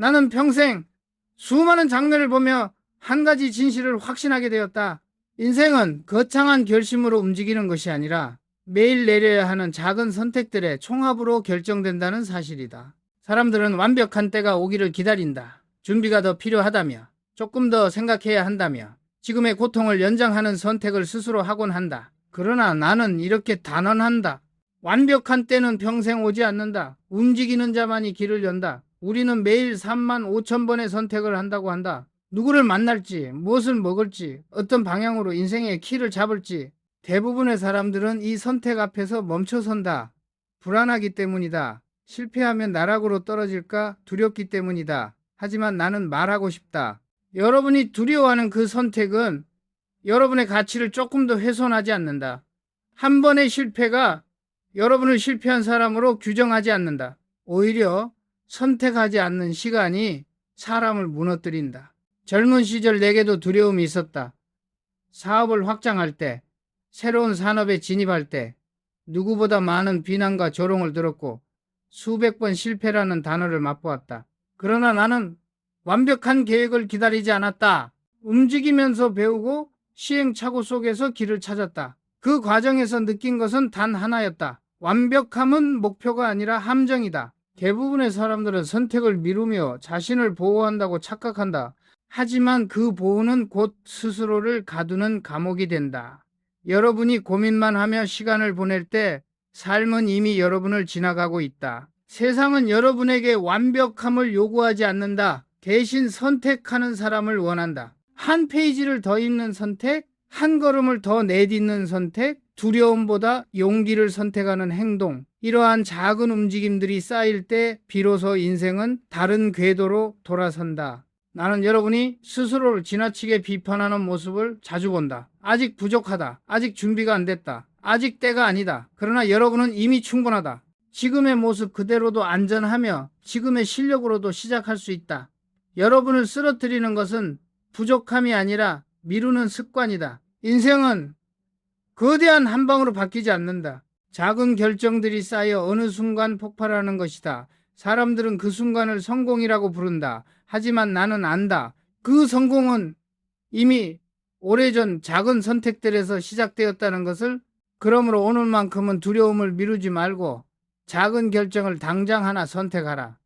나는 평생 수많은 장면을 보며 한 가지 진실을 확신하게 되었다. 인생은 거창한 결심으로 움직이는 것이 아니라 매일 내려야 하는 작은 선택들의 총합으로 결정된다는 사실이다. 사람들은 완벽한 때가 오기를 기다린다. 준비가 더 필요하다며, 조금 더 생각해야 한다며, 지금의 고통을 연장하는 선택을 스스로 하곤 한다. 그러나 나는 이렇게 단언한다. 완벽한 때는 평생 오지 않는다. 움직이는 자만이 길을 연다. 우리는 매일 3만 5천 번의 선택을 한다고 한다. 누구를 만날지, 무엇을 먹을지, 어떤 방향으로 인생의 키를 잡을지, 대부분의 사람들은 이 선택 앞에서 멈춰선다. 불안하기 때문이다. 실패하면 나락으로 떨어질까 두렵기 때문이다. 하지만 나는 말하고 싶다. 여러분이 두려워하는 그 선택은 여러분의 가치를 조금 더 훼손하지 않는다. 한 번의 실패가 여러분을 실패한 사람으로 규정하지 않는다. 오히려 선택하지 않는 시간이 사람을 무너뜨린다. 젊은 시절 내게도 두려움이 있었다. 사업을 확장할 때, 새로운 산업에 진입할 때, 누구보다 많은 비난과 조롱을 들었고, 수백 번 실패라는 단어를 맛보았다. 그러나 나는 완벽한 계획을 기다리지 않았다. 움직이면서 배우고 시행착오 속에서 길을 찾았다. 그 과정에서 느낀 것은 단 하나였다. 완벽함은 목표가 아니라 함정이다. 대부분의 사람들은 선택을 미루며 자신을 보호한다고 착각한다. 하지만 그 보호는 곧 스스로를 가두는 감옥이 된다. 여러분이 고민만 하며 시간을 보낼 때 삶은 이미 여러분을 지나가고 있다. 세상은 여러분에게 완벽함을 요구하지 않는다. 대신 선택하는 사람을 원한다. 한 페이지를 더 읽는 선택, 한 걸음을 더 내딛는 선택, 두려움보다 용기를 선택하는 행동, 이러한 작은 움직임들이 쌓일 때 비로소 인생은 다른 궤도로 돌아선다. 나는 여러분이 스스로를 지나치게 비판하는 모습을 자주 본다. 아직 부족하다. 아직 준비가 안 됐다. 아직 때가 아니다. 그러나 여러분은 이미 충분하다. 지금의 모습 그대로도 안전하며 지금의 실력으로도 시작할 수 있다. 여러분을 쓰러뜨리는 것은 부족함이 아니라 미루는 습관이다. 인생은 거대한 한 방으로 바뀌지 않는다. 작은 결정들이 쌓여 어느 순간 폭발하는 것이다. 사람들은 그 순간을 성공이라고 부른다. 하지만 나는 안다. 그 성공은 이미 오래전 작은 선택들에서 시작되었다는 것을 그러므로 오늘만큼은 두려움을 미루지 말고 작은 결정을 당장 하나 선택하라.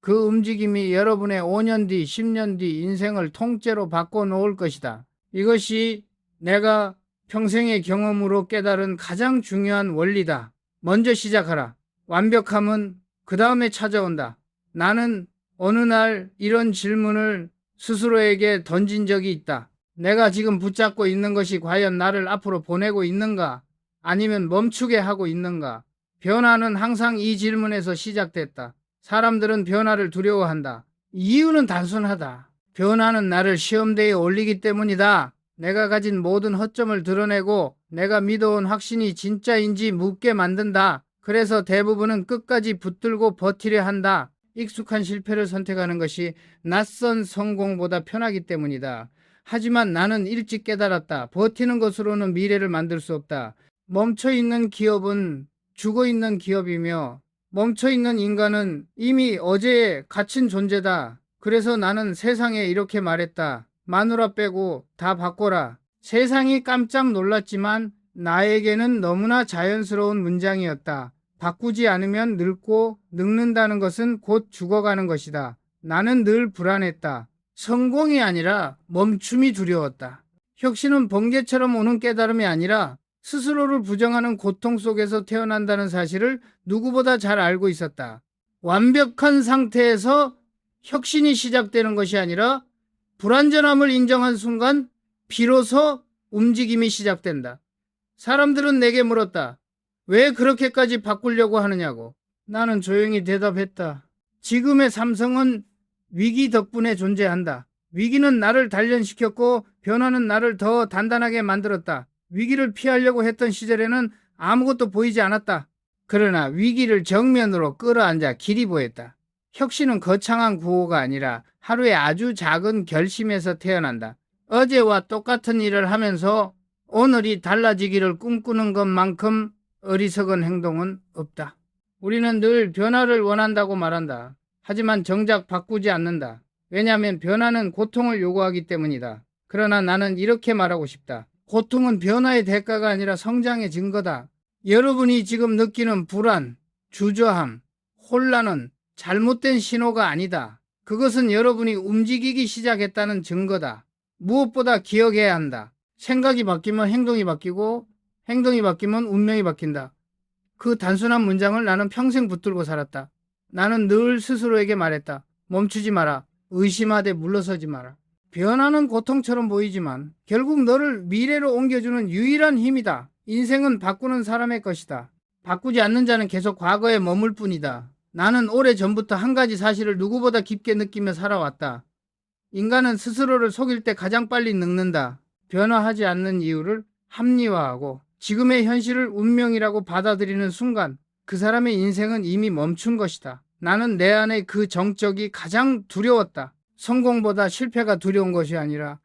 그 움직임이 여러분의 5년 뒤, 10년 뒤 인생을 통째로 바꿔 놓을 것이다. 이것이 내가 평생의 경험으로 깨달은 가장 중요한 원리다. 먼저 시작하라. 완벽함은 그 다음에 찾아온다. 나는 어느 날 이런 질문을 스스로에게 던진 적이 있다. 내가 지금 붙잡고 있는 것이 과연 나를 앞으로 보내고 있는가? 아니면 멈추게 하고 있는가? 변화는 항상 이 질문에서 시작됐다. 사람들은 변화를 두려워한다. 이유는 단순하다. 변화는 나를 시험대에 올리기 때문이다. 내가 가진 모든 허점을 드러내고 내가 믿어온 확신이 진짜인지 묻게 만든다. 그래서 대부분은 끝까지 붙들고 버티려 한다. 익숙한 실패를 선택하는 것이 낯선 성공보다 편하기 때문이다. 하지만 나는 일찍 깨달았다. 버티는 것으로는 미래를 만들 수 없다. 멈춰 있는 기업은 죽어 있는 기업이며 멈춰 있는 인간은 이미 어제에 갇힌 존재다. 그래서 나는 세상에 이렇게 말했다. 마누라 빼고 다 바꿔라. 세상이 깜짝 놀랐지만 나에게는 너무나 자연스러운 문장이었다. 바꾸지 않으면 늙고 늙는다는 것은 곧 죽어가는 것이다. 나는 늘 불안했다. 성공이 아니라 멈춤이 두려웠다. 혁신은 번개처럼 오는 깨달음이 아니라 스스로를 부정하는 고통 속에서 태어난다는 사실을 누구보다 잘 알고 있었다. 완벽한 상태에서 혁신이 시작되는 것이 아니라 불완전함을 인정한 순간 비로소 움직임이 시작된다. 사람들은 내게 물었다. 왜 그렇게까지 바꾸려고 하느냐고. 나는 조용히 대답했다. 지금의 삼성은 위기 덕분에 존재한다. 위기는 나를 단련시켰고 변화는 나를 더 단단하게 만들었다. 위기를 피하려고 했던 시절에는 아무것도 보이지 않았다. 그러나 위기를 정면으로 끌어안자 길이 보였다. 혁신은 거창한 구호가 아니라 하루에 아주 작은 결심에서 태어난다. 어제와 똑같은 일을 하면서 오늘이 달라지기를 꿈꾸는 것만큼 어리석은 행동은 없다. 우리는 늘 변화를 원한다고 말한다. 하지만 정작 바꾸지 않는다. 왜냐하면 변화는 고통을 요구하기 때문이다. 그러나 나는 이렇게 말하고 싶다. 고통은 변화의 대가가 아니라 성장의 증거다. 여러분이 지금 느끼는 불안, 주저함, 혼란은 잘못된 신호가 아니다. 그것은 여러분이 움직이기 시작했다는 증거다. 무엇보다 기억해야 한다. 생각이 바뀌면 행동이 바뀌고 행동이 바뀌면 운명이 바뀐다. 그 단순한 문장을 나는 평생 붙들고 살았다. 나는 늘 스스로에게 말했다. 멈추지 마라. 의심하되 물러서지 마라. 변화는 고통처럼 보이지만 결국 너를 미래로 옮겨주는 유일한 힘이다. 인생은 바꾸는 사람의 것이다. 바꾸지 않는 자는 계속 과거에 머물 뿐이다. 나는 오래 전부터 한 가지 사실을 누구보다 깊게 느끼며 살아왔다. 인간은 스스로를 속일 때 가장 빨리 늙는다. 변화하지 않는 이유를 합리화하고 지금의 현실을 운명이라고 받아들이는 순간 그 사람의 인생은 이미 멈춘 것이다. 나는 내 안에 그 정적이 가장 두려웠다. 성공보다 실패가 두려운 것이 아니라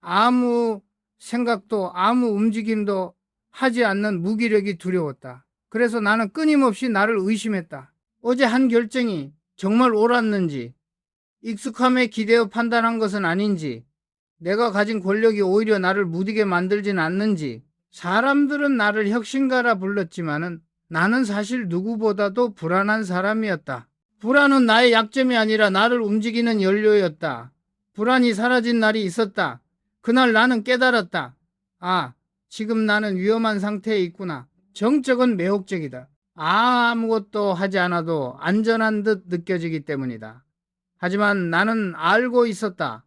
아무 생각도 아무 움직임도 하지 않는 무기력이 두려웠다. 그래서 나는 끊임없이 나를 의심했다. 어제 한 결정이 정말 옳았는지, 익숙함에 기대어 판단한 것은 아닌지, 내가 가진 권력이 오히려 나를 무디게 만들진 않는지, 사람들은 나를 혁신가라 불렀지만은 나는 사실 누구보다도 불안한 사람이었다. 불안은 나의 약점이 아니라 나를 움직이는 연료였다. 불안이 사라진 날이 있었다. 그날 나는 깨달았다. 아, 지금 나는 위험한 상태에 있구나. 정적은 매혹적이다. 아무것도 하지 않아도 안전한 듯 느껴지기 때문이다. 하지만 나는 알고 있었다.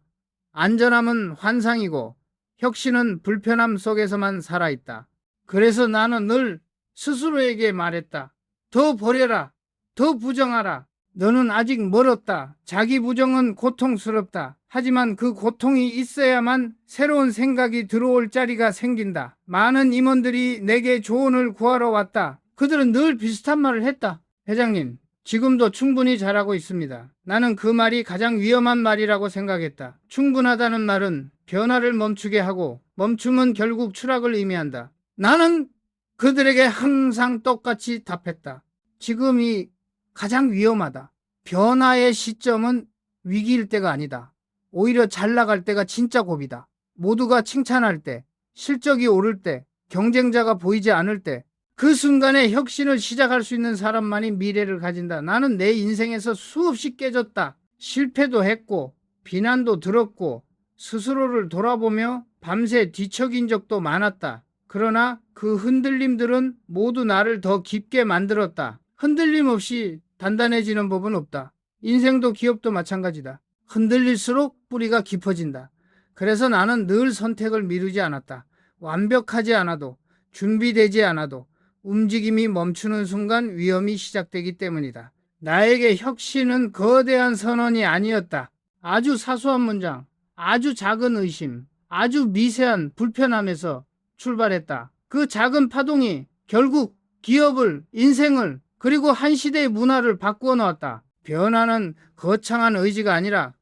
안전함은 환상이고 혁신은 불편함 속에서만 살아있다. 그래서 나는 늘 스스로에게 말했다. 더 버려라. 더 부정하라. 너는 아직 멀었다. 자기 부정은 고통스럽다. 하지만 그 고통이 있어야만 새로운 생각이 들어올 자리가 생긴다. 많은 임원들이 내게 조언을 구하러 왔다. 그들은 늘 비슷한 말을 했다. 회장님, 지금도 충분히 잘하고 있습니다. 나는 그 말이 가장 위험한 말이라고 생각했다. 충분하다는 말은 변화를 멈추게 하고 멈춤은 결국 추락을 의미한다. 나는 그들에게 항상 똑같이 답했다. 지금이 가장 위험하다. 변화의 시점은 위기일 때가 아니다. 오히려 잘 나갈 때가 진짜 고비다. 모두가 칭찬할 때, 실적이 오를 때, 경쟁자가 보이지 않을 때, 그 순간에 혁신을 시작할 수 있는 사람만이 미래를 가진다. 나는 내 인생에서 수없이 깨졌다. 실패도 했고, 비난도 들었고, 스스로를 돌아보며 밤새 뒤척인 적도 많았다. 그러나 그 흔들림들은 모두 나를 더 깊게 만들었다. 흔들림 없이 단단해지는 법은 없다. 인생도 기업도 마찬가지다. 흔들릴수록 뿌리가 깊어진다. 그래서 나는 늘 선택을 미루지 않았다. 완벽하지 않아도, 준비되지 않아도, 움직임이 멈추는 순간 위험이 시작되기 때문이다. 나에게 혁신은 거대한 선언이 아니었다. 아주 사소한 문장, 아주 작은 의심, 아주 미세한 불편함에서 출발했다. 그 작은 파동이 결국 기업을, 인생을, 그리고 한 시대의 문화를 바꾸어 놓았다. 변화는 거창한 의지가 아니라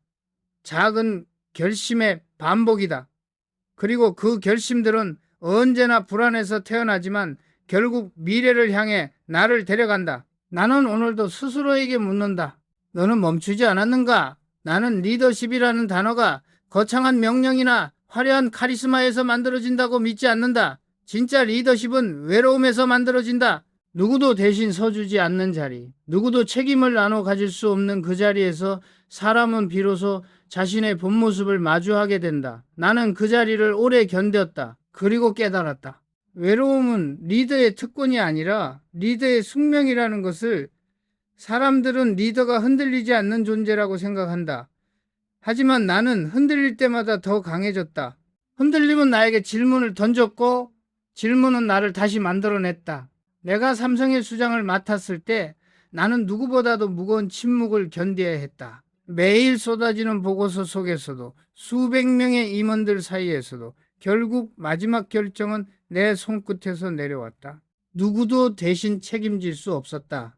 작은 결심의 반복이다. 그리고 그 결심들은 언제나 불안해서 태어나지만 결국 미래를 향해 나를 데려간다. 나는 오늘도 스스로에게 묻는다. 너는 멈추지 않았는가? 나는 리더십이라는 단어가 거창한 명령이나 화려한 카리스마에서 만들어진다고 믿지 않는다. 진짜 리더십은 외로움에서 만들어진다. 누구도 대신 서주지 않는 자리, 누구도 책임을 나눠 가질 수 없는 그 자리에서 사람은 비로소 자신의 본 모습을 마주하게 된다. 나는 그 자리를 오래 견뎠다. 그리고 깨달았다. 외로움은 리더의 특권이 아니라 리더의 숙명이라는 것을 사람들은 리더가 흔들리지 않는 존재라고 생각한다. 하지만 나는 흔들릴 때마다 더 강해졌다. 흔들림은 나에게 질문을 던졌고 질문은 나를 다시 만들어냈다. 내가 삼성의 수장을 맡았을 때 나는 누구보다도 무거운 침묵을 견뎌야 했다. 매일 쏟아지는 보고서 속에서도 수백 명의 임원들 사이에서도 결국 마지막 결정은 내 손끝에서 내려왔다. 누구도 대신 책임질 수 없었다.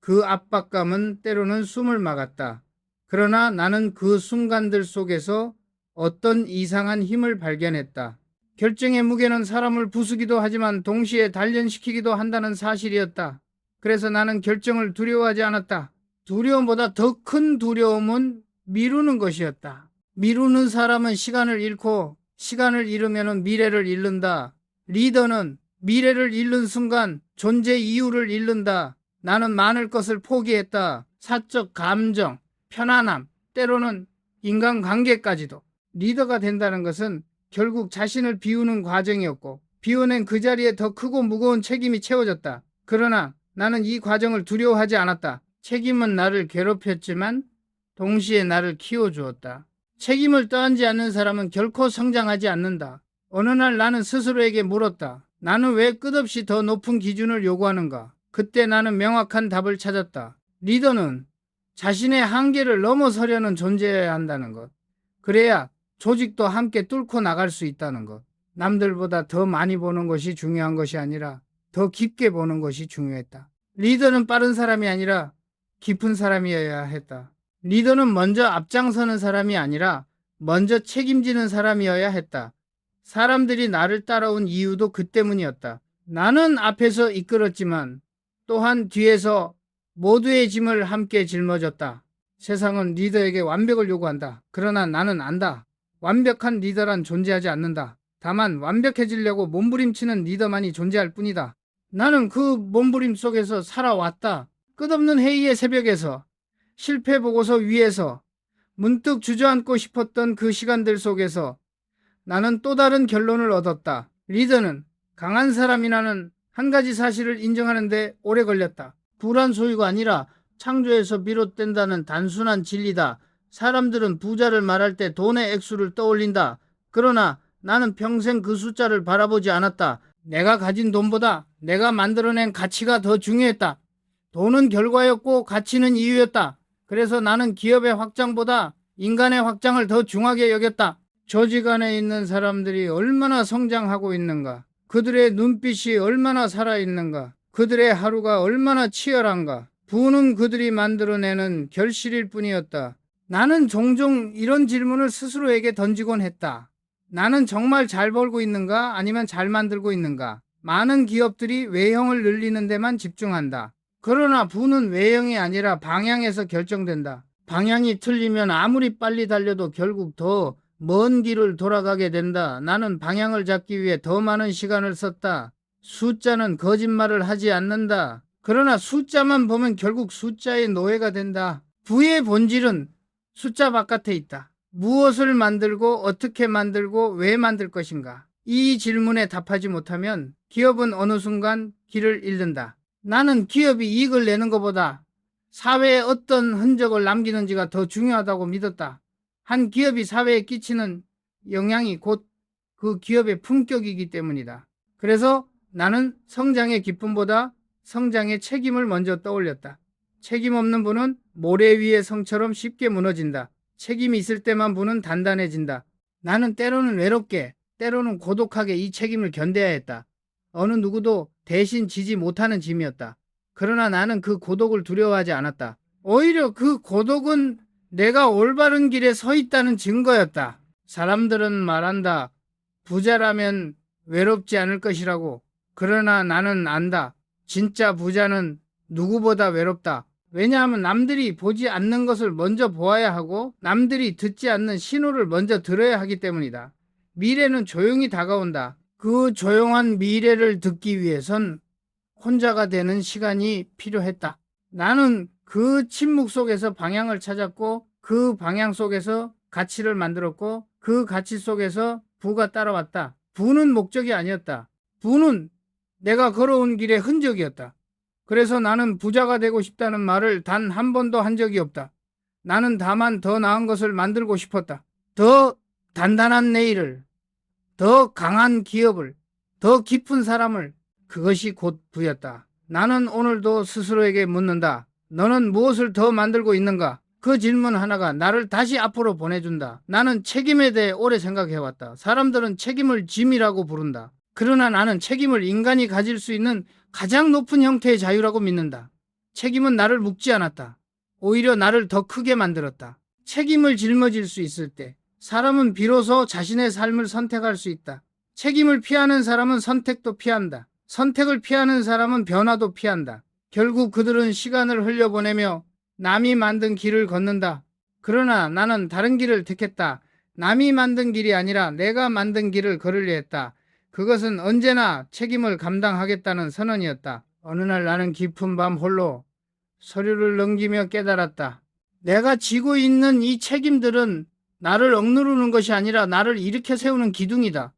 그 압박감은 때로는 숨을 막았다. 그러나 나는 그 순간들 속에서 어떤 이상한 힘을 발견했다. 결정의 무게는 사람을 부수기도 하지만 동시에 단련시키기도 한다는 사실이었다. 그래서 나는 결정을 두려워하지 않았다. 두려움보다 더 큰 두려움은 미루는 것이었다. 미루는 사람은 시간을 잃고 시간을 잃으면 미래를 잃는다. 리더는 미래를 잃는 순간 존재 이유를 잃는다. 나는 많을 것을 포기했다. 사적 감정, 편안함, 때로는 인간관계까지도. 리더가 된다는 것은 결국 자신을 비우는 과정이었고 비워낸 그 자리에 더 크고 무거운 책임이 채워졌다. 그러나 나는 이 과정을 두려워하지 않았다. 책임은 나를 괴롭혔지만 동시에 나를 키워주었다. 책임을 떠안지 않는 사람은 결코 성장하지 않는다. 어느 날 나는 스스로에게 물었다. 나는 왜 끝없이 더 높은 기준을 요구하는가? 그때 나는 명확한 답을 찾았다. 리더는 자신의 한계를 넘어서려는 존재여야 한다는 것. 그래야 조직도 함께 뚫고 나갈 수 있다는 것. 남들보다 더 많이 보는 것이 중요한 것이 아니라 더 깊게 보는 것이 중요했다. 리더는 빠른 사람이 아니라 깊은 사람이어야 했다. 리더는 먼저 앞장서는 사람이 아니라 먼저 책임지는 사람이어야 했다. 사람들이 나를 따라온 이유도 그 때문이었다. 나는 앞에서 이끌었지만 또한 뒤에서 모두의 짐을 함께 짊어졌다. 세상은 리더에게 완벽을 요구한다. 그러나 나는 안다. 완벽한 리더란 존재하지 않는다. 다만 완벽해지려고 몸부림치는 리더만이 존재할 뿐이다. 나는 그 몸부림 속에서 살아왔다. 끝없는 회의의 새벽에서 실패 보고서 위에서 문득 주저앉고 싶었던 그 시간들 속에서 나는 또 다른 결론을 얻었다. 리더는 강한 사람이라는 한 가지 사실을 인정하는데 오래 걸렸다. 불안 소유가 아니라 창조에서 비롯된다는 단순한 진리다. 사람들은 부자를 말할 때 돈의 액수를 떠올린다. 그러나 나는 평생 그 숫자를 바라보지 않았다. 내가 가진 돈보다 내가 만들어낸 가치가 더 중요했다. 돈은 결과였고 가치는 이유였다. 그래서 나는 기업의 확장보다 인간의 확장을 더 중하게 여겼다. 조직 안에 있는 사람들이 얼마나 성장하고 있는가? 그들의 눈빛이 얼마나 살아있는가? 그들의 하루가 얼마나 치열한가? 부는 그들이 만들어내는 결실일 뿐이었다. 나는 종종 이런 질문을 스스로에게 던지곤 했다. 나는 정말 잘 벌고 있는가? 아니면 잘 만들고 있는가? 많은 기업들이 외형을 늘리는 데만 집중한다. 그러나 부는 외형이 아니라 방향에서 결정된다. 방향이 틀리면 아무리 빨리 달려도 결국 더 먼 길을 돌아가게 된다. 나는 방향을 잡기 위해 더 많은 시간을 썼다. 숫자는 거짓말을 하지 않는다. 그러나 숫자만 보면 결국 숫자의 노예가 된다. 부의 본질은 숫자 바깥에 있다. 무엇을 만들고 어떻게 만들고 왜 만들 것인가? 이 질문에 답하지 못하면 기업은 어느 순간 길을 잃는다. 나는 기업이 이익을 내는 것보다 사회에 어떤 흔적을 남기는지가 더 중요하다고 믿었다. 한 기업이 사회에 끼치는 영향이 곧 그 기업의 품격이기 때문이다. 그래서 나는 성장의 기쁨보다 성장의 책임을 먼저 떠올렸다. 책임 없는 분은 모래 위의 성처럼 쉽게 무너진다. 책임이 있을 때만 분은 단단해진다. 나는 때로는 외롭게, 때로는 고독하게 이 책임을 견뎌야 했다. 어느 누구도 대신 지지 못하는 짐이었다. 그러나 나는 그 고독을 두려워하지 않았다. 오히려 그 고독은 내가 올바른 길에 서 있다는 증거였다. 사람들은 말한다. 부자라면 외롭지 않을 것이라고. 그러나 나는 안다. 진짜 부자는 누구보다 외롭다. 왜냐하면 남들이 보지 않는 것을 먼저 보아야 하고 남들이 듣지 않는 신호를 먼저 들어야 하기 때문이다. 미래는 조용히 다가온다. 그 조용한 미래를 듣기 위해선 혼자가 되는 시간이 필요했다. 나는 그 침묵 속에서 방향을 찾았고 그 방향 속에서 가치를 만들었고 그 가치 속에서 부가 따라왔다. 부는 목적이 아니었다. 부는 내가 걸어온 길의 흔적이었다. 그래서 나는 부자가 되고 싶다는 말을 단 한 번도 한 적이 없다. 나는 다만 더 나은 것을 만들고 싶었다. 더 단단한 내일을, 더 강한 기업을, 더 깊은 사람을, 그것이 곧 부였다. 나는 오늘도 스스로에게 묻는다. 너는 무엇을 더 만들고 있는가? 그 질문 하나가 나를 다시 앞으로 보내준다. 나는 책임에 대해 오래 생각해왔다. 사람들은 책임을 짐이라고 부른다. 그러나 나는 책임을 인간이 가질 수 있는 가장 높은 형태의 자유라고 믿는다. 책임은 나를 묶지 않았다. 오히려 나를 더 크게 만들었다. 책임을 짊어질 수 있을 때 사람은 비로소 자신의 삶을 선택할 수 있다. 책임을 피하는 사람은 선택도 피한다. 선택을 피하는 사람은 변화도 피한다. 결국 그들은 시간을 흘려보내며 남이 만든 길을 걷는다. 그러나 나는 다른 길을 택했다. 남이 만든 길이 아니라 내가 만든 길을 걸으려 했다. 그것은 언제나 책임을 감당하겠다는 선언이었다. 어느 날 나는 깊은 밤 홀로 서류를 넘기며 깨달았다. 내가 지고 있는 이 책임들은 나를 억누르는 것이 아니라 나를 일으켜 세우는 기둥이다.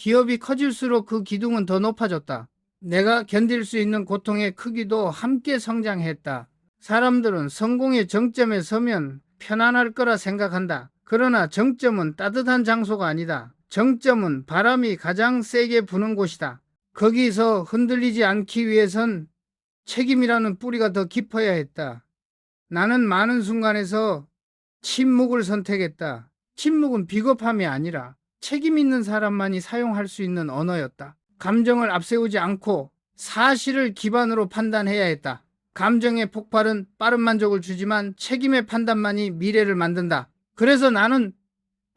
기업이 커질수록 그 기둥은 더 높아졌다. 내가 견딜 수 있는 고통의 크기도 함께 성장했다. 사람들은 성공의 정점에 서면 편안할 거라 생각한다. 그러나 정점은 따뜻한 장소가 아니다. 정점은 바람이 가장 세게 부는 곳이다. 거기서 흔들리지 않기 위해선 책임이라는 뿌리가 더 깊어야 했다. 나는 많은 순간에서 침묵을 선택했다. 침묵은 비겁함이 아니라 책임 있는 사람만이 사용할 수 있는 언어였다. 감정을 앞세우지 않고 사실을 기반으로 판단해야 했다. 감정의 폭발은 빠른 만족을 주지만 책임의 판단만이 미래를 만든다. 그래서 나는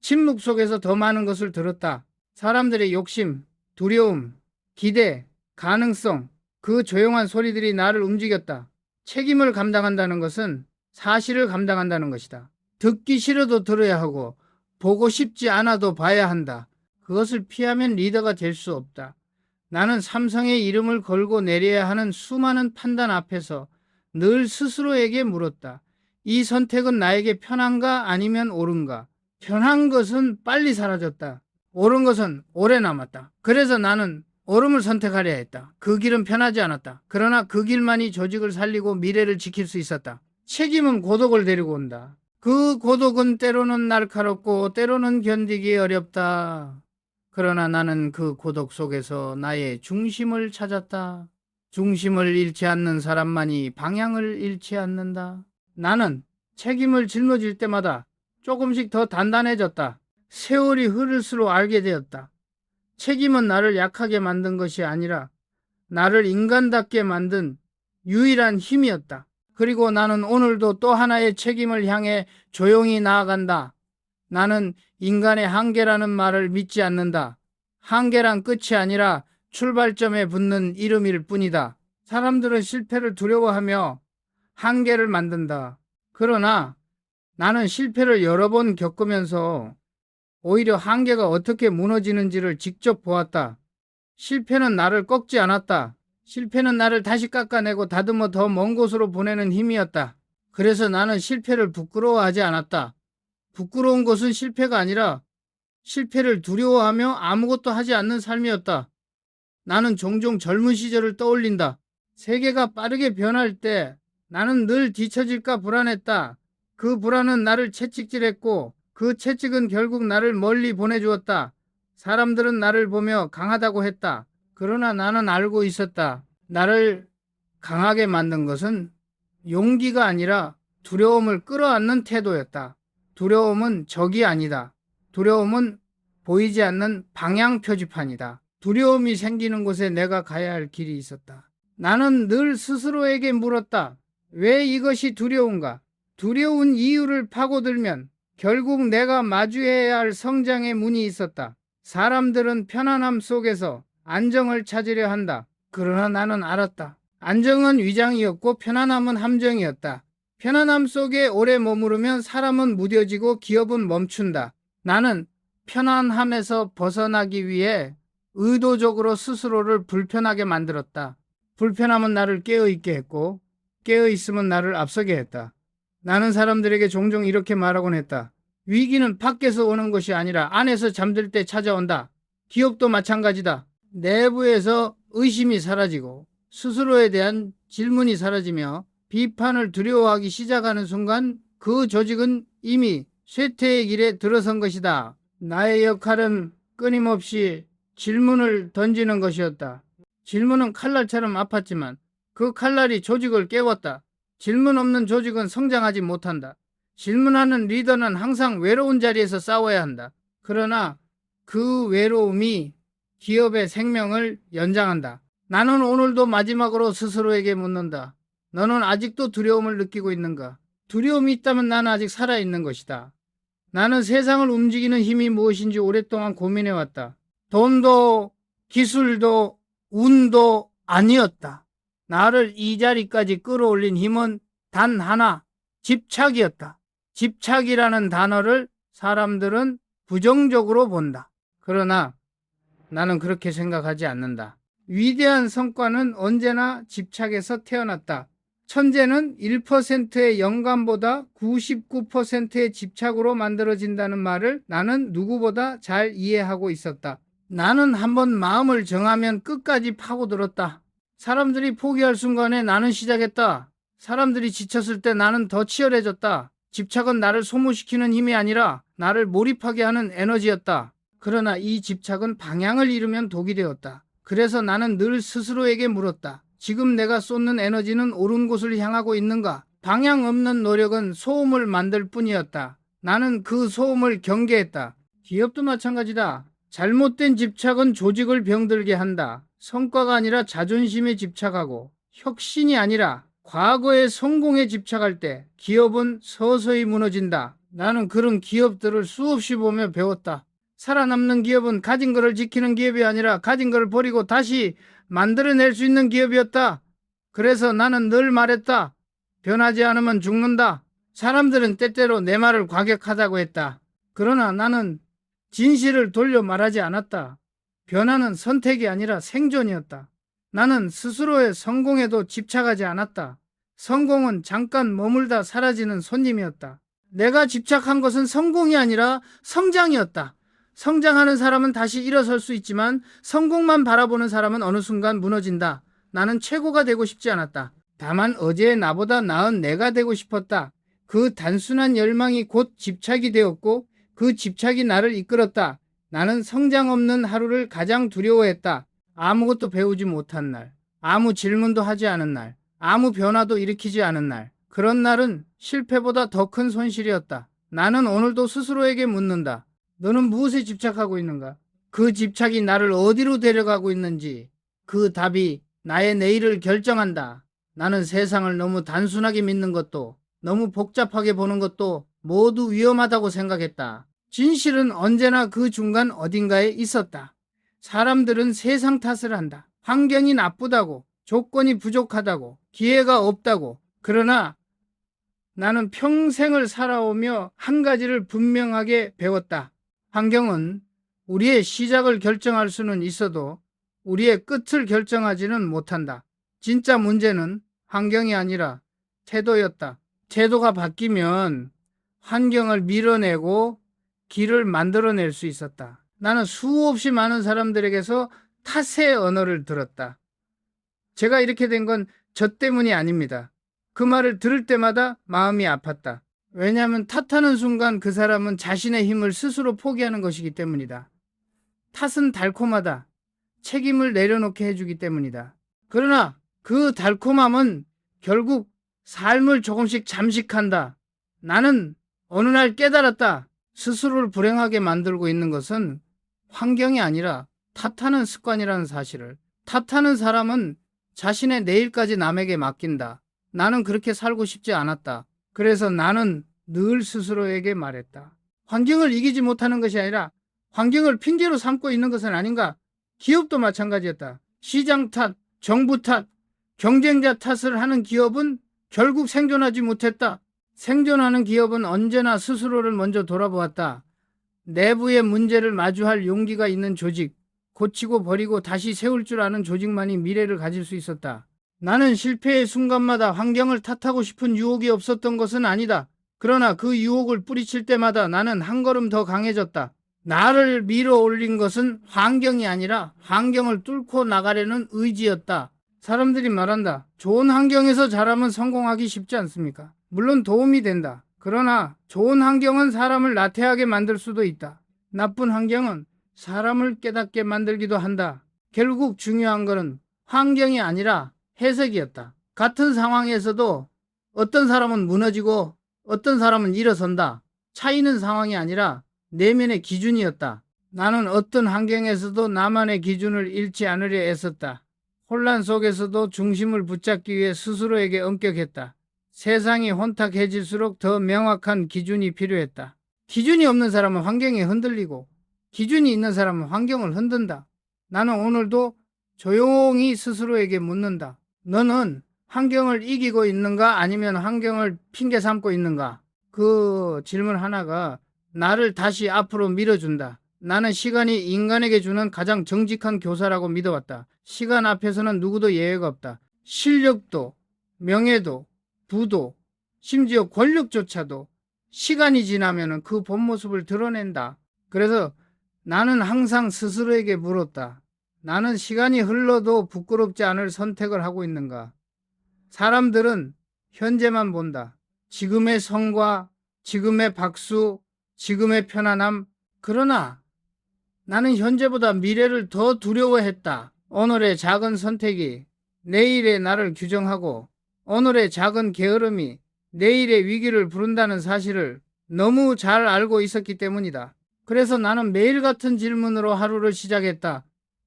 침묵 속에서 더 많은 것을 들었다. 사람들의 욕심, 두려움, 기대, 가능성, 그 조용한 소리들이 나를 움직였다. 책임을 감당한다는 것은 사실을 감당한다는 것이다. 듣기 싫어도 들어야 하고, 보고 싶지 않아도 봐야 한다. 그것을 피하면 리더가 될 수 없다. 나는 삼성의 이름을 걸고 내려야 하는 수많은 판단 앞에서 늘 스스로에게 물었다. 이 선택은 나에게 편한가 아니면 옳은가? 편한 것은 빨리 사라졌다. 옳은 것은 오래 남았다. 그래서 나는 옳음을 선택하려 했다. 그 길은 편하지 않았다. 그러나 그 길만이 조직을 살리고 미래를 지킬 수 있었다. 책임은 고독을 데리고 온다. 그 고독은 때로는 날카롭고 때로는 견디기 어렵다. 그러나 나는 그 고독 속에서 나의 중심을 찾았다. 중심을 잃지 않는 사람만이 방향을 잃지 않는다. 나는 책임을 짊어질 때마다 조금씩 더 단단해졌다. 세월이 흐를수록 알게 되었다. 책임은 나를 약하게 만든 것이 아니라 나를 인간답게 만든 유일한 힘이었다. 그리고 나는 오늘도 또 하나의 책임을 향해 조용히 나아간다. 나는 인간의 한계라는 말을 믿지 않는다. 한계란 끝이 아니라 출발점에 붙는 이름일 뿐이다. 사람들은 실패를 두려워하며 한계를 만든다. 그러나 나는 실패를 여러 번 겪으면서 오히려 한계가 어떻게 무너지는지를 직접 보았다. 실패는 나를 꺾지 않았다. 실패는 나를 다시 깎아내고 다듬어 더 먼 곳으로 보내는 힘이었다. 그래서 나는 실패를 부끄러워하지 않았다. 부끄러운 것은 실패가 아니라 실패를 두려워하며 아무것도 하지 않는 삶이었다. 나는 종종 젊은 시절을 떠올린다. 세계가 빠르게 변할 때 나는 늘 뒤처질까 불안했다. 그 불안은 나를 채찍질했고 그 채찍은 결국 나를 멀리 보내주었다. 사람들은 나를 보며 강하다고 했다. 그러나 나는 알고 있었다. 나를 강하게 만든 것은 용기가 아니라 두려움을 끌어안는 태도였다. 두려움은 적이 아니다. 두려움은 보이지 않는 방향 표지판이다. 두려움이 생기는 곳에 내가 가야 할 길이 있었다. 나는 늘 스스로에게 물었다. 왜 이것이 두려운가? 두려운 이유를 파고들면 결국 내가 마주해야 할 성장의 문이 있었다. 사람들은 편안함 속에서 안정을 찾으려 한다. 그러나 나는 알았다. 안정은 위장이었고 편안함은 함정이었다. 편안함 속에 오래 머무르면 사람은 무뎌지고 기업은 멈춘다. 나는 편안함에서 벗어나기 위해 의도적으로 스스로를 불편하게 만들었다. 불편함은 나를 깨어있게 했고 깨어있음은 나를 앞서게 했다. 나는 사람들에게 종종 이렇게 말하곤 했다. 위기는 밖에서 오는 것이 아니라 안에서 잠들 때 찾아온다. 기업도 마찬가지다. 내부에서 의심이 사라지고 스스로에 대한 질문이 사라지며 비판을 두려워하기 시작하는 순간 그 조직은 이미 쇠퇴의 길에 들어선 것이다. 나의 역할은 끊임없이 질문을 던지는 것이었다. 질문은 칼날처럼 아팠지만 그 칼날이 조직을 깨웠다. 질문 없는 조직은 성장하지 못한다. 질문하는 리더는 항상 외로운 자리에서 싸워야 한다. 그러나 그 외로움이 기업의 생명을 연장한다. 나는 오늘도 마지막으로 스스로에게 묻는다. 너는 아직도 두려움을 느끼고 있는가? 두려움이 있다면 나는 아직 살아있는 것이다. 나는 세상을 움직이는 힘이 무엇인지 오랫동안 고민해왔다. 돈도, 기술도, 운도 아니었다. 나를 이 자리까지 끌어올린 힘은 단 하나, 집착이었다. 집착이라는 단어를 사람들은 부정적으로 본다. 그러나 나는 그렇게 생각하지 않는다. 위대한 성과는 언제나 집착에서 태어났다. 천재는 1%의 영감보다 99%의 집착으로 만들어진다는 말을 나는 누구보다 잘 이해하고 있었다. 나는 한번 마음을 정하면 끝까지 파고들었다. 사람들이 포기할 순간에 나는 시작했다. 사람들이 지쳤을 때 나는 더 치열해졌다. 집착은 나를 소모시키는 힘이 아니라 나를 몰입하게 하는 에너지였다. 그러나 이 집착은 방향을 잃으면 독이 되었다. 그래서 나는 늘 스스로에게 물었다. 지금 내가 쏟는 에너지는 옳은 곳을 향하고 있는가? 방향 없는 노력은 소음을 만들 뿐이었다. 나는 그 소음을 경계했다. 기업도 마찬가지다. 잘못된 집착은 조직을 병들게 한다. 성과가 아니라 자존심에 집착하고 혁신이 아니라 과거의 성공에 집착할 때 기업은 서서히 무너진다. 나는 그런 기업들을 수없이 보며 배웠다. 살아남는 기업은 가진 것을 지키는 기업이 아니라 가진 것을 버리고 다시 만들어낼 수 있는 기업이었다. 그래서 나는 늘 말했다. 변하지 않으면 죽는다. 사람들은 때때로 내 말을 과격하다고 했다. 그러나 나는 진실을 돌려 말하지 않았다. 변화는 선택이 아니라 생존이었다. 나는 스스로의 성공에도 집착하지 않았다. 성공은 잠깐 머물다 사라지는 손님이었다. 내가 집착한 것은 성공이 아니라 성장이었다. 성장하는 사람은 다시 일어설 수 있지만 성공만 바라보는 사람은 어느 순간 무너진다. 나는 최고가 되고 싶지 않았다. 다만 어제의 나보다 나은 내가 되고 싶었다. 그 단순한 열망이 곧 집착이 되었고 그 집착이 나를 이끌었다. 나는 성장 없는 하루를 가장 두려워했다. 아무것도 배우지 못한 날, 아무 질문도 하지 않은 날, 아무 변화도 일으키지 않은 날. 그런 날은 실패보다 더 큰 손실이었다. 나는 오늘도 스스로에게 묻는다. 너는 무엇에 집착하고 있는가? 그 집착이 나를 어디로 데려가고 있는지 그 답이 나의 내일을 결정한다. 나는 세상을 너무 단순하게 믿는 것도 너무 복잡하게 보는 것도 모두 위험하다고 생각했다. 진실은 언제나 그 중간 어딘가에 있었다. 사람들은 세상 탓을 한다. 환경이 나쁘다고, 조건이 부족하다고, 기회가 없다고. 그러나 나는 평생을 살아오며 한 가지를 분명하게 배웠다. 환경은 우리의 시작을 결정할 수는 있어도 우리의 끝을 결정하지는 못한다. 진짜 문제는 환경이 아니라 태도였다. 태도가 바뀌면 환경을 밀어내고 길을 만들어낼 수 있었다. 나는 수없이 많은 사람들에게서 탓의 언어를 들었다. 제가 이렇게 된 건 저 때문이 아닙니다. 그 말을 들을 때마다 마음이 아팠다. 왜냐하면 탓하는 순간 그 사람은 자신의 힘을 스스로 포기하는 것이기 때문이다. 탓은 달콤하다. 책임을 내려놓게 해주기 때문이다. 그러나 그 달콤함은 결국 삶을 조금씩 잠식한다. 나는 어느 날 깨달았다. 스스로를 불행하게 만들고 있는 것은 환경이 아니라 탓하는 습관이라는 사실을. 탓하는 사람은 자신의 내일까지 남에게 맡긴다. 나는 그렇게 살고 싶지 않았다. 그래서 나는 늘 스스로에게 말했다. 환경을 이기지 못하는 것이 아니라 환경을 핑계로 삼고 있는 것은 아닌가? 기업도 마찬가지였다. 시장 탓, 정부 탓, 경쟁자 탓을 하는 기업은 결국 생존하지 못했다. 생존하는 기업은 언제나 스스로를 먼저 돌아보았다. 내부의 문제를 마주할 용기가 있는 조직, 고치고 버리고 다시 세울 줄 아는 조직만이 미래를 가질 수 있었다. 나는 실패의 순간마다 환경을 탓하고 싶은 유혹이 없었던 것은 아니다. 그러나 그 유혹을 뿌리칠 때마다 나는 한 걸음 더 강해졌다. 나를 밀어 올린 것은 환경이 아니라 환경을 뚫고 나가려는 의지였다. 사람들이 말한다. 좋은 환경에서 자라면 성공하기 쉽지 않습니까? 물론 도움이 된다. 그러나 좋은 환경은 사람을 나태하게 만들 수도 있다. 나쁜 환경은 사람을 깨닫게 만들기도 한다. 결국 중요한 것은 환경이 아니라 해석이었다. 같은 상황에서도 어떤 사람은 무너지고 어떤 사람은 일어선다. 차이는 상황이 아니라 내면의 기준이었다. 나는 어떤 환경에서도 나만의 기준을 잃지 않으려 애썼다. 혼란 속에서도 중심을 붙잡기 위해 스스로에게 엄격했다. 세상이 혼탁해질수록 더 명확한 기준이 필요했다. 기준이 없는 사람은 환경에 흔들리고 기준이 있는 사람은 환경을 흔든다. 나는 오늘도 조용히 스스로에게 묻는다. 너는 환경을 이기고 있는가 아니면 환경을 핑계 삼고 있는가? 그 질문 하나가 나를 다시 앞으로 밀어준다. 나는 시간이 인간에게 주는 가장 정직한 교사라고 믿어왔다. 시간 앞에서는 누구도 예외가 없다. 실력도, 명예도, 부도, 심지어 권력조차도 시간이 지나면 그 본 모습을 드러낸다. 그래서 나는 항상 스스로에게 물었다. 나는 시간이 흘러도 부끄럽지 않을 선택을 하고 있는가? 사람들은 현재만 본다. 지금의 성과, 지금의 박수, 지금의 편안함. 그러나 나는 현재보다 미래를 더 두려워했다. 오늘의 작은 선택이 내일의 나를 규정하고 오늘의 작은 게으름이 내일의 위기를 부른다는 사실을 너무 잘 알고 있었기 때문이다. 그래서 나는 매일 같은 질문으로 하루를 시작했다.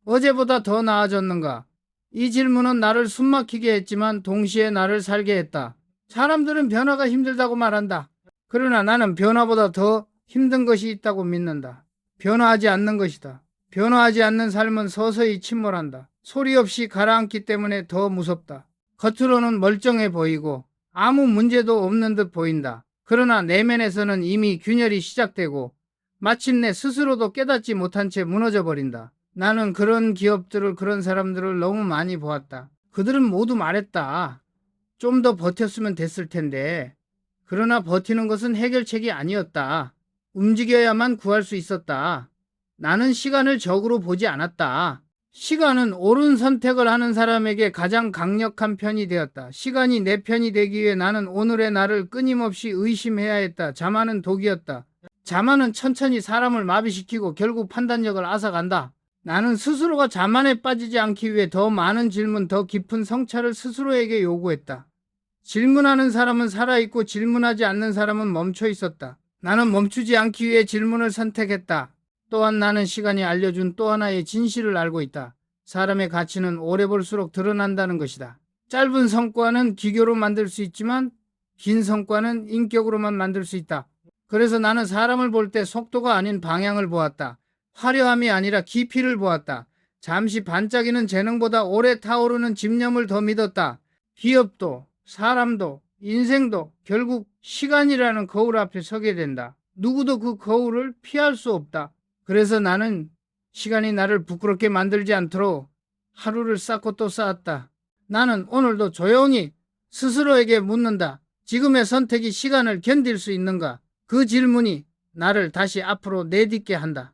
어제보다 더 나아졌는가? 이 질문은 나를 숨막히게 했지만 동시에 나를 살게 했다. 사람들은 변화가 힘들다고 말한다. 그러나 나는 변화보다 더 힘든 것이 있다고 믿는다. 변화하지 않는 것이다. 변화하지 않는 삶은 서서히 침몰한다. 소리 없이 가라앉기 때문에 더 무섭다. 겉으로는 멀쩡해 보이고 아무 문제도 없는 듯 보인다. 그러나 내면에서는 이미 균열이 시작되고 마침내 스스로도 깨닫지 못한 채 무너져 버린다. 나는 그런 기업들을 그런 사람들을 너무 많이 보았다. 그들은 모두 말했다. 좀 더 버텼으면 됐을 텐데. 그러나 버티는 것은 해결책이 아니었다. 움직여야만 구할 수 있었다. 나는 시간을 적으로 보지 않았다. 시간은 옳은 선택을 하는 사람에게 가장 강력한 편이 되었다. 시간이 내 편이 되기 위해 나는 오늘의 나를 끊임없이 의심해야 했다. 자만은 독이었다. 자만은 천천히 사람을 마비시키고 결국 판단력을 앗아간다. 나는 스스로가 자만에 빠지지 않기 위해 더 많은 질문, 더 깊은 성찰을 스스로에게 요구했다. 질문하는 사람은 살아있고 질문하지 않는 사람은 멈춰 있었다. 나는 멈추지 않기 위해 질문을 선택했다. 또한 나는 시간이 알려준 또 하나의 진실을 알고 있다. 사람의 가치는 오래 볼수록 드러난다는 것이다. 짧은 성과는 기교로 만들 수 있지만 긴 성과는 인격으로만 만들 수 있다. 그래서 나는 사람을 볼 때 속도가 아닌 방향을 보았다. 화려함이 아니라 깊이를 보았다. 잠시 반짝이는 재능보다 오래 타오르는 집념을 더 믿었다. 기업도, 사람도, 인생도 결국 시간이라는 거울 앞에 서게 된다. 누구도 그 거울을 피할 수 없다. 그래서 나는 시간이 나를 부끄럽게 만들지 않도록 하루를 쌓고 또 쌓았다. 나는 오늘도 조용히 스스로에게 묻는다. 지금의 선택이 시간을 견딜 수 있는가? 그 질문이 나를 다시 앞으로 내딛게 한다.